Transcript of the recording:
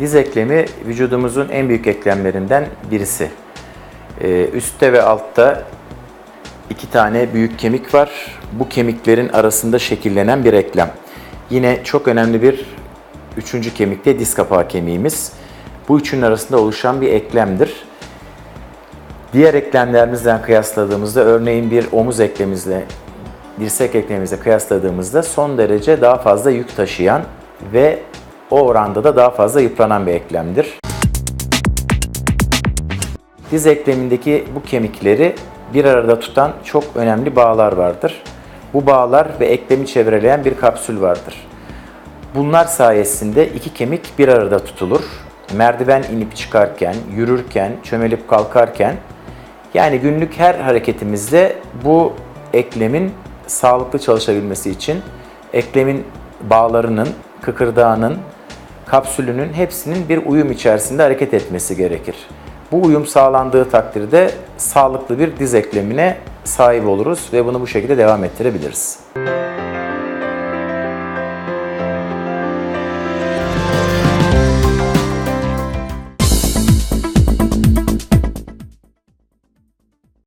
Diz eklemi vücudumuzun en büyük eklemlerinden birisi. Ee, üstte ve altta iki tane büyük kemik var. Bu kemiklerin arasında şekillenen bir eklem. Yine çok önemli bir üçüncü kemik de diz kapağı kemiğimiz. Bu üçünün arasında oluşan bir eklemdir. Diğer eklemlerimizden kıyasladığımızda örneğin bir omuz eklemimizle dirsek eklemimizle kıyasladığımızda son derece daha fazla yük taşıyan ve o oranda da daha fazla yıpranan bir eklemdir. Diz eklemindeki bu kemikleri bir arada tutan çok önemli bağlar vardır. Bu bağlar ve eklemi çevreleyen bir kapsül vardır. Bunlar sayesinde iki kemik bir arada tutulur. Merdiven inip çıkarken, yürürken, çömelip kalkarken yani günlük her hareketimizde bu eklemin sağlıklı çalışabilmesi için eklemin bağlarının, kıkırdağının, kapsülünün hepsinin bir uyum içerisinde hareket etmesi gerekir. Bu uyum sağlandığı takdirde sağlıklı bir diz eklemine sahip oluruz ve bunu bu şekilde devam ettirebiliriz.